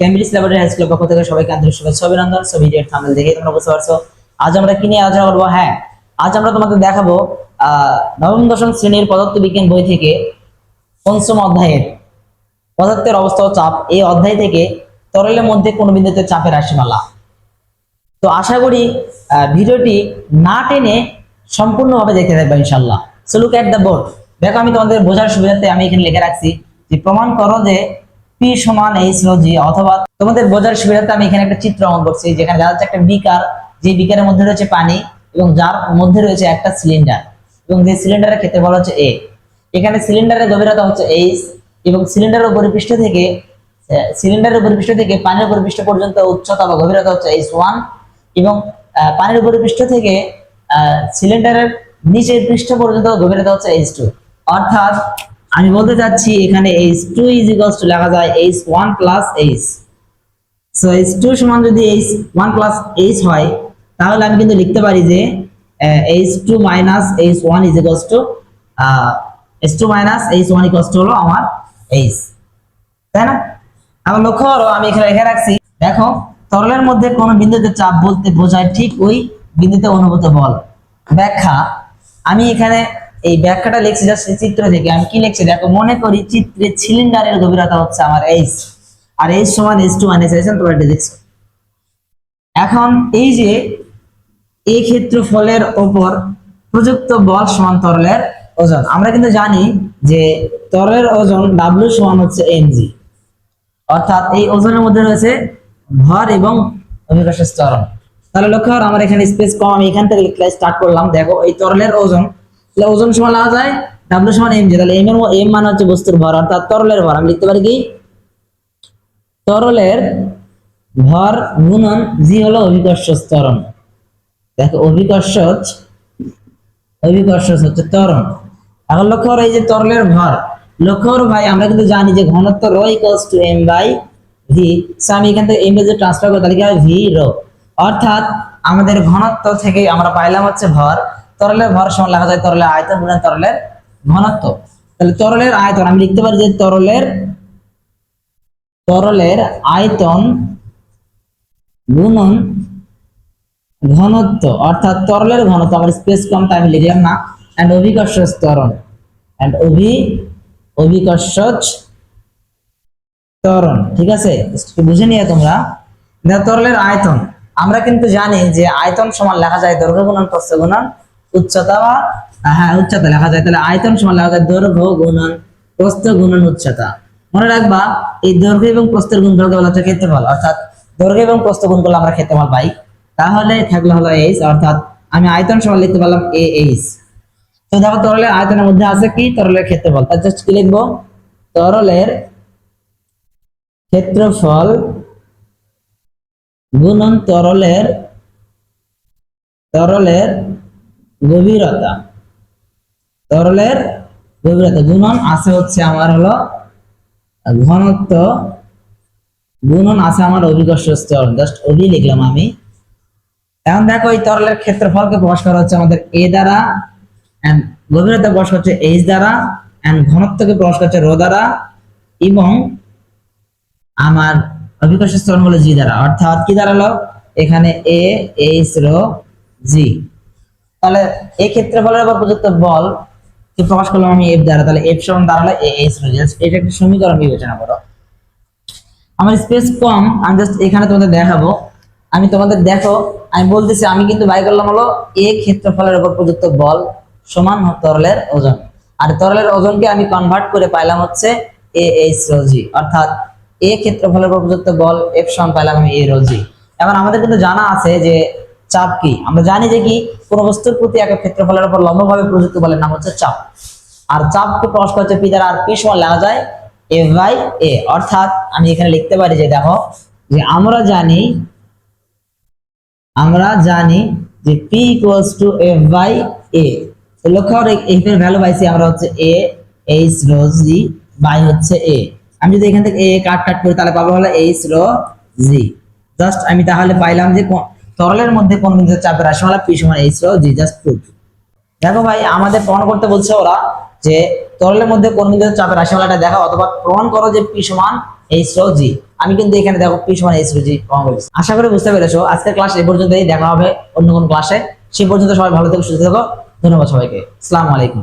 Cambridge laboratory high স্কুলের পক্ষ থেকে সবাইকে আন্তরিক শুভেচ্ছা, অভিনন্দন। সো ভিডিওর থাম্বনেল দেখে তোমরা বুঝতে পারছ। আজ আমরা কি নিয়ে আলোচনা করব? হ্যাঁ আজ আমরা তোমাদের দেখাবো নবম, দশম শ্রেণির পদার্থ বিজ্ঞান বই থেকে পঞ্চম অধ্যায়ের পদার্থের অবস্থা ও চাপ। এই অধ্যায় থেকে তরলের মধ্যে কোন বিন্দুতে চাপের রাশিমালা? তো আশা করি ভিডিওটি না টেনে সম্পূর্ণভাবে দেখতে থাকবে ইনশাল্লাহ so look at the board দেখো, আমি তোমাদের বোঝার সুবিধার্থে আমি এখানে লিখে রাখছি যে প্রমাণ করো যে পি সমান এইচ রো জি অথবা তোমাদের বোঝার সুবিধার্থে আমি এখানে একটা চিত্র অঙ্কন করছি, যেখানে দেখা যাচ্ছে একটা বিকার, যে বিকারের মধ্যে রয়েছে পানি, এবং যার মধ্যে রয়েছে একটা সিলিন্ডার, এবং যে সিলিন্ডারের ক্ষেত্রে বলা হচ্ছে এ এখানে সিলিন্ডারের গভীরতা হচ্ছে এইচ এবং সিলিন্ডারের পরিপৃষ্ঠ থেকে সিলিন্ডারের পরিপৃষ্ঠ থেকে পানির পরিপৃষ্ঠ পর্যন্ত উচ্চতা বা গভীরতা হচ্ছে এইচ ওয়ান এবং পানির পরিপৃষ্ঠ থেকে সিলিন্ডারের নিচের পৃষ্ঠ পর্যন্ত গভীরতা হচ্ছে এইচ টু অর্থাৎ আমি বলতে চাচ্ছি, এখানে H two is equals to লেখা যায় H one plus H so H two সমান যদি এইচ ওয়ান প্লাস এইচ হয়, তাহলে আমি কিন্তু লিখতে পারি যে H two minus H one is equals to H two minus H one equals to হলো আমার এইচ তাই না? এখন লক্ষ্য করো, আমি এখানে লিখে রাখছি। দেখো, তরলের মধ্যে কোন বিন্দুতে চাপ বলতে বোঝায় ঠিক ওই বিন্দুতে অনুভূত বল। ব্যাখ্যা, আমি এখানে এই ব্যাখ্যাটা লিখছি জাস্ট চিত্র থেকে। আমি কি লিখছি? দেখো, মনে করি চিত্রে সিলিন্ডারের গভীরতা হচ্ছে আমার এইচ আর এইচ সমান এইচ টু মাইনাস এইচ তোমরা এটা দেখছ? এখন এই যে এই ক্ষেত্রফলের ওপর প্রযুক্ত বল সমান তরলের ওজন। আমরা কিন্তু জানি যে তরলের ওজন ডাব্লিউ সমান হচ্ছে এমজি অর্থাৎ এই ওজনের মধ্যে রয়েছে ভর এবং অভিকর্ষের ত্বরণ। তাহলে লক্ষ্য আমার এখানে স্পেস কম এখান থেকে স্টার্ট করলাম। দেখো, এই তরলের ওজন তাহলে ওজন সমান লাগা যায় ডাব্লিউ সমান এমজি তাহলে এম এর এম মানে হচ্ছে বস্তুর ভর, অর্থাৎ তরলের ভর। আমি লিখতে পারি কি? তরলের ভর গুণন জি হলো অভিকর্ষ ত্বরণ দেখো অভিকর্ষ অভিকর্ষ হচ্ছে ত্বরণ। এখন লক্ষ্য করো, এই যে তরলের ভর, লক্ষ্য করো ভাই, আমরা কিন্তু জানি যে ঘনত্ব rho equals to M by V so আমি এখান থেকে এম যে ট্রান্সফার করি, তাহলে কি হবে ভি রো। অর্থাৎ আমাদের ঘনত্ব থেকে আমরা পাইলাম হচ্ছে ভর তরলের ভর সমান লেখা যায় তরলের আয়তন গুণন তরলের ঘনত্ব। তাহলে তরলের আয়তন, আমি লিখতে পারি যে তরলের তরলের আয়তন গুণন ঘনত্ব, অর্থাৎ তরলের ঘনত্ব, আমার স্পেস কম, তাই আমি লিখলাম না এন্ড অভিকর্ষ ত্বরণ এন্ড অভি অভিকর্ষ ত্বরণ, ঠিক আছে? বুঝে নিয়ে তোমরা। তরলের আয়তন, আমরা কিন্তু জানি যে আয়তন সমান লেখা যায় দৈর্ঘ্য গুণন, প্রস্থ গুণন উচ্চতা হ্যাঁ উচ্চতা লেখা যায়। তাহলে আয়তন সমান লেখা যায় দৈর্ঘ্য গুণন, প্রস্থ গুণন উচ্চতা। মনে রাখবা, এই দৈর্ঘ্য এবং প্রস্থের বলা অর্থাৎ দৈর্ঘ্য এবং প্রস্থ গুণ করলে আমরা পাই। তাহলে থাকল হলো এইচ অর্থাৎ আমি আয়তন সমান লিখতে পারলাম এ এইচ তো দেখো, তরলের আয়তনের মধ্যে আছে কি? তরলের ক্ষেত্রফল। তার জাস্ট কি লিখব? তরলের ক্ষেত্রফল গুণন তরলের তরলের গভীরতা। তরলের গভীরতা। গুণন আছে হচ্ছে আমার হলো ঘনত্ব। গুণন আছে আমার অভিকর্ষ স্তর। জাস্ট অভি লিখলাম আমি। এখন দেখো এই তরলের ক্ষেত্রফলকে প্রকাশ করা হচ্ছে আমাদের এ দ্বারা এন্ড গভীরতা প্রকাশ করছে এইচ দ্বারা এন্ড ঘনত্বকে প্রকাশ করছে রো দ্বারা এবং আমার অভিকর্ষ স্তরণ হলো জি দ্বারা। অর্থাৎ কি দাঁড়াল এখানে এ, এইচ, রো, জি। তাহলে এই ক্ষেত্রফলের উপর প্রযুক্ত বল কে প্রকাশ করলাম আমি এফ দ্বারা, তাহলে এফ সমান দাঁড়াল এ এইচ রো জি এটা একটা সমীকরণ বিবেচনা করো। আমার স্পেস কম, আমি জাস্ট এখানে তোমাদের দেখাবো। আমি তোমাদের দেখো, আমি বলতেছি, আমি কিন্তু বাই করলাম হলো এ ক্ষেত্রফলের উপর প্রযুক্ত বল সমান তরলের ওজন। আর তরলের ওজনকে আমি কনভার্ট করে পাইলাম হচ্ছে এ এইচ রোজি অর্থাৎ এ ক্ষেত্রফলের উপর প্রযুক্ত বল এফ সমান পাইলাম আমি এ রোজি এখন আমাদের কিন্তু জানা আছে যে চাপ কি? আমরা জানি যে কি, কোনো বস্তুর প্রতি একক ক্ষেত্রফলের উপর লম্বভাবে প্রযুক্ত বলের নাম হচ্ছে চাপ। আর চাপকে প্রকাশ করছে পি দ্বারা, আর পি সমান লেখা যায় এফ বাই এ। অর্থাৎ আমি এখানে লিখতে পারি যে, দেখো, যে আমরা জানি আমরা জানি যে P equals to F by A. লক্ষ্য করো এফ ভ্যালু পাইছি আমরা হচ্ছে A H rho g by হচ্ছে এ আমি যদি এখান থেকে এ কাট কাট করি, তাহলে পাবো হলো এইচ রো জি জাস্ট আমি তাহলে পাইলাম যে তরলের মধ্যে কোন বিন্দুতে চাপের রাশিমালা? পি সমান H rho G just proof দেখো ভাই, আমাদের প্রমাণ করতে বলছে ওরা যে তরলের মধ্যে কোন বিন্দুতে চাপের রাশিমালাটা দেখা, অথবা প্রমাণ করো যে পি সমান এইচ রো জি আমি কিন্তু এখানে দেখো পি সমান এইচ রো জি প্রমাণ বলেছি আশা করি বুঝতে পেরেছ। আজকের ক্লাস এই পর্যন্তই, দেখা হবে অন্য কোন ক্লাসে। সেই পর্যন্ত সবাই ভালো থেকো, সুস্থ থেকো। ধন্যবাদ সবাইকে। আসসালামু আলাইকুম।